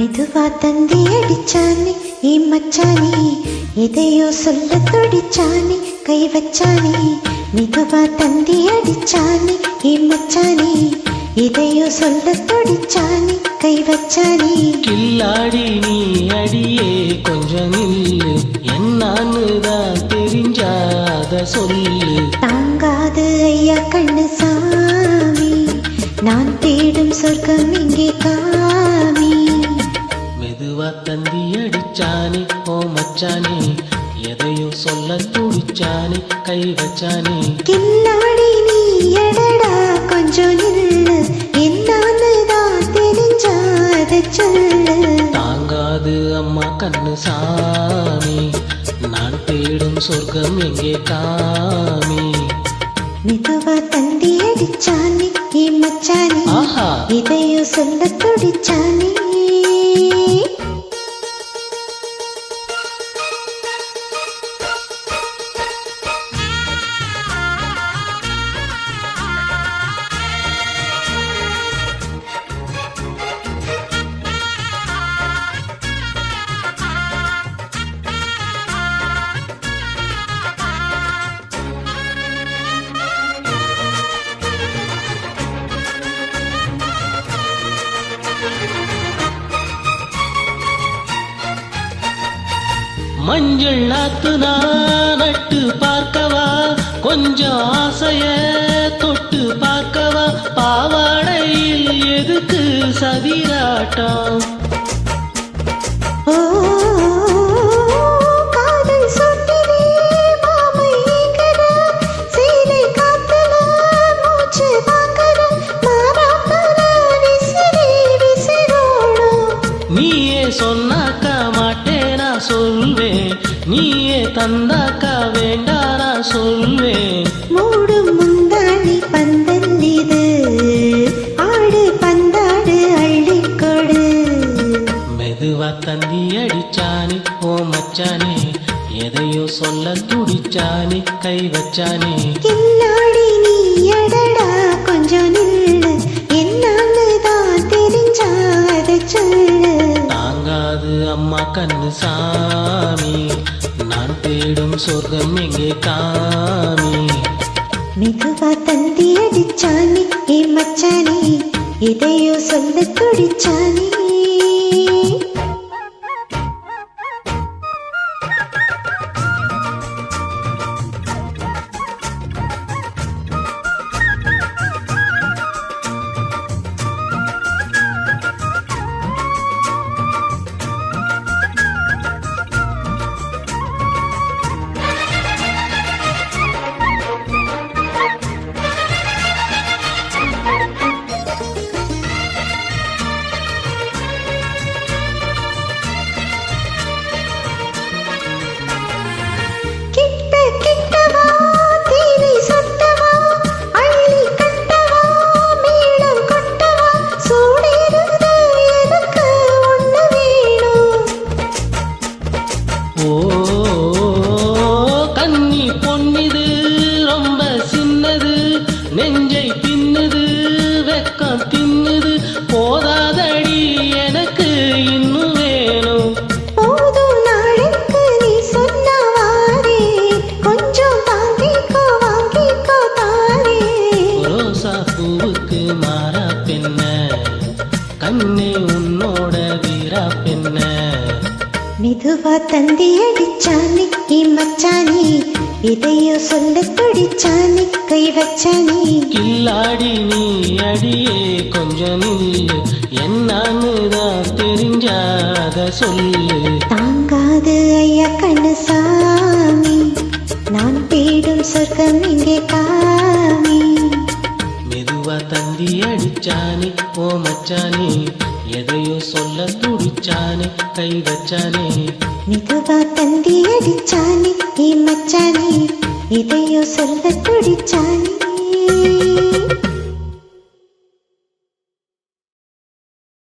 மெதுவா தந்தி அடிச்சானே ஏ மச்சானே எதையோ சொல்ல துடிச்சானே கை வச்சானே மெதுவா தந்தி அடிச்சானே ஏ மச்சானே எதையோ சொல்ல துடிச்சானே கை வச்சானே. கில்லாடி நீ அடியே கொஞ்சம் நில்லு என்னான்னு தான் தெரிஞ்சாத சொல்லு. தாங்காது ஐயா கண்ணு சாமி நான் தேடும் சொர்க்கம் இங்கே காமி. தந்தி அடிச்சானே ஓ மச்சானே எதையோ சொல்ல துடிச்சானே கை வச்சானே. கில்லாடி நீ எடடா கொஞ்சம் நில்லு என்னான்னு தான் தெரிஞ்சாத சொல்லு. தாங்காது அம்மா கண்ணு சாமி நான் தேடும் சொர்க்கம் எங்கே காமி? மெதுவா தந்தி அடிச்சானே ஏ மச்சானே ஆஹா. இதையோ சொல்ல துடிச்சானே. மஞ்சள் நாத்து நான் நட்டு பார்க்கவா? கொஞ்சம் ஆசைய தொட்டு பார்க்கவா? பாவாடையில் எதுக்கு சதிராட்டம் நீயே தந்தாக்கா வேண்டானா சொல்வேன். மூடும் முந்தாணி பந்தல் இது. ஆடு பந்தாடு அள்ளிக்கொடு. மெதுவா தந்தி அடிச்சானே ஓ மச்சானே. எதையோ சொல்ல துடிச்சானே கை வச்சானே. கில்லாடி நீ எடடா கொஞ்சம் நில்லு. என்னான்னு தான் தெரிஞ்சாத சொல்லு. தாங்காது அம்மா கண்ணு சாமி. நான் தேடும் சொர்க்கம் எங்கே காமி மெதுவா தந்தி அடிச்சானே ஏ மச்சானே எதையோ சொல்ல துடிச்சானே. கண்ணே உன்னோட வீரா பெண்ண. மெதுவா தந்தி அடிச்சானே மச்சானே இதையோ சொல்ல துடிச்சானே கை வச்சானே. கில்லாடி நீ அடியே கொஞ்சம் நில்லு என்னான்னு தான் தெரிஞ்சாத சொல்லு. தாங்காது ஐயா கண்ணு சாமி நான் தேடும் சொர்க்கம் இங்கே காமி மெதுவா தந்தி அடிச்சானே ஓ மச்சானே எதையோ சொல்ல துடிச்சானே கை வச்சானே. மெதுவா தந்தி அடிச்சானே ஏ மச்சானே எதையோ சொல்ல துடிச்சானே.